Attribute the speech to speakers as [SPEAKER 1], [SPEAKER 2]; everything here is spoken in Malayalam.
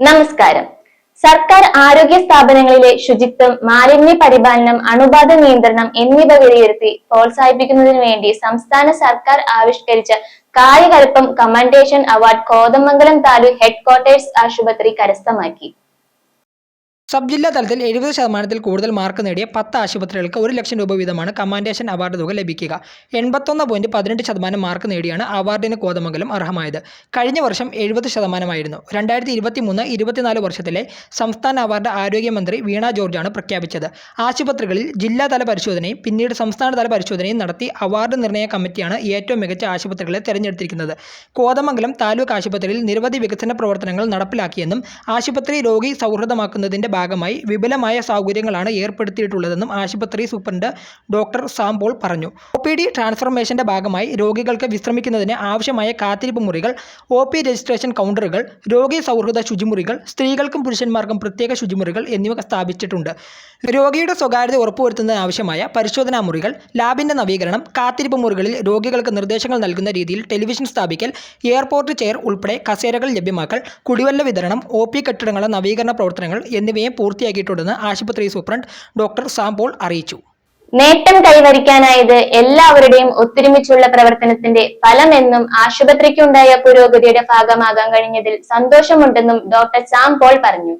[SPEAKER 1] നമസ്കാരം. സർക്കാർ ആരോഗ്യ സ്ഥാപനങ്ങളിലെ ശുചിത്വം മാലിന്യ പരിപാലനം അണുബാധ നിയന്ത്രണം എന്നിവ വിലയിരുത്തി പ്രോത്സാഹിപ്പിക്കുന്നതിനു വേണ്ടി സംസ്ഥാന സർക്കാർ ആവിഷ്കരിച്ച Kayakalpam commendation award Kothamangalam taluk headquarters ആശുപത്രി കരസ്ഥമാക്കി.
[SPEAKER 2] സബ് ജില്ലാ തലത്തിൽ എഴുപത് ശതമാനത്തിൽ കൂടുതൽ മാർക്ക് നേടിയ പത്ത് ആശുപത്രികൾക്ക് ഒരു ലക്ഷം രൂപ വീതമാണ് കമാൻഡേഷൻ അവാർഡ് തുക ലഭിക്കുക. എൺപത്തൊന്ന് പോയിന്റ് പതിനെട്ട് ശതമാനം മാർക്ക് നേടിയാണ് അവാർഡിന് കോതമംഗലം അർഹമായത്. കഴിഞ്ഞ വർഷം എഴുപത് ശതമാനമായിരുന്നു. രണ്ടായിരത്തി ഇരുപത്തി മൂന്ന് ഇരുപത്തിനാല് വർഷത്തിലെ സംസ്ഥാന അവാർഡ് ആരോഗ്യമന്ത്രി വീണ ജോർജാണ് പ്രഖ്യാപിച്ചത്. ആശുപത്രികളിൽ ജില്ലാതല പരിശോധനയും പിന്നീട് സംസ്ഥാനതല പരിശോധനയും നടത്തി അവാർഡ് നിർണയ കമ്മിറ്റിയാണ് ഏറ്റവും മികച്ച ആശുപത്രികളെ തിരഞ്ഞെടുത്തിരിക്കുന്നത്. കോതമംഗലം താലൂക്ക് ആശുപത്രിയിൽ നിരവധി വികസന പ്രവർത്തനങ്ങൾ നടപ്പിലാക്കിയെന്നും ആശുപത്രി രോഗി സൗഹൃദമാക്കുന്നതിന്റെ ഭാഗമായി വിപുലമായ സൗകര്യങ്ങളാണ് ഏർപ്പെടുത്തിയിട്ടുള്ളതെന്നും ആശുപത്രി സൂപ്രണ്ട് ഡോക്ടർ സാംപോൾ പറഞ്ഞു. ഒ പി ഡി ട്രാൻസ്ഫർമേഷന്റെ ഭാഗമായി രോഗികൾക്ക് വിശ്രമിക്കുന്നതിന് ആവശ്യമായ കാത്തിരിപ്പ് മുറികൾ ഒ പി രജിസ്ട്രേഷൻ കൗണ്ടറുകൾ രോഗി സൗഹൃദ ശുചിമുറികൾ സ്ത്രീകൾക്കും പുരുഷന്മാർക്കും പ്രത്യേക ശുചിമുറികൾ എന്നിവ സ്ഥാപിച്ചിട്ടുണ്ട്. രോഗിയുടെ സ്വകാര്യത ഉറപ്പുവരുത്തുന്നതിന് ആവശ്യമായ പരിശോധനാ മുറികൾ ലാബിന്റെ നവീകരണം കാത്തിരിപ്പ് മുറികളിൽ രോഗികൾക്ക് നിർദ്ദേശങ്ങൾ നൽകുന്ന രീതിയിൽ ടെലിവിഷൻ സ്ഥാപിക്കൽ എയർപോർട്ട് ചെയർ ഉൾപ്പെടെ കസേരകൾ ലഭ്യമാക്കൽ കുടിവെള്ള വിതരണം ഒ പി കെട്ടിടങ്ങളുടെ നവീകരണ പ്രവർത്തനങ്ങൾ എന്നിവയെ പൂർത്തിയാക്കിയിട്ടുണ്ടെന്ന് ആശുപത്രി സൂപ്രണ്ട് ഡോക്ടർ സാംപോൾ അറിയിച്ചു.
[SPEAKER 1] നേട്ടം കൈവരിക്കാനായത് എല്ലാവരുടെയും ഒത്തൊരുമിച്ചുള്ള പ്രവർത്തനത്തിന്റെ ഫലമെന്നും ആശുപത്രിക്കുണ്ടായ പുരോഗതിയുടെ ഭാഗമാകാൻ കഴിഞ്ഞതിൽ സന്തോഷമുണ്ടെന്നും ഡോക്ടർ സാം പോൾ പറഞ്ഞു.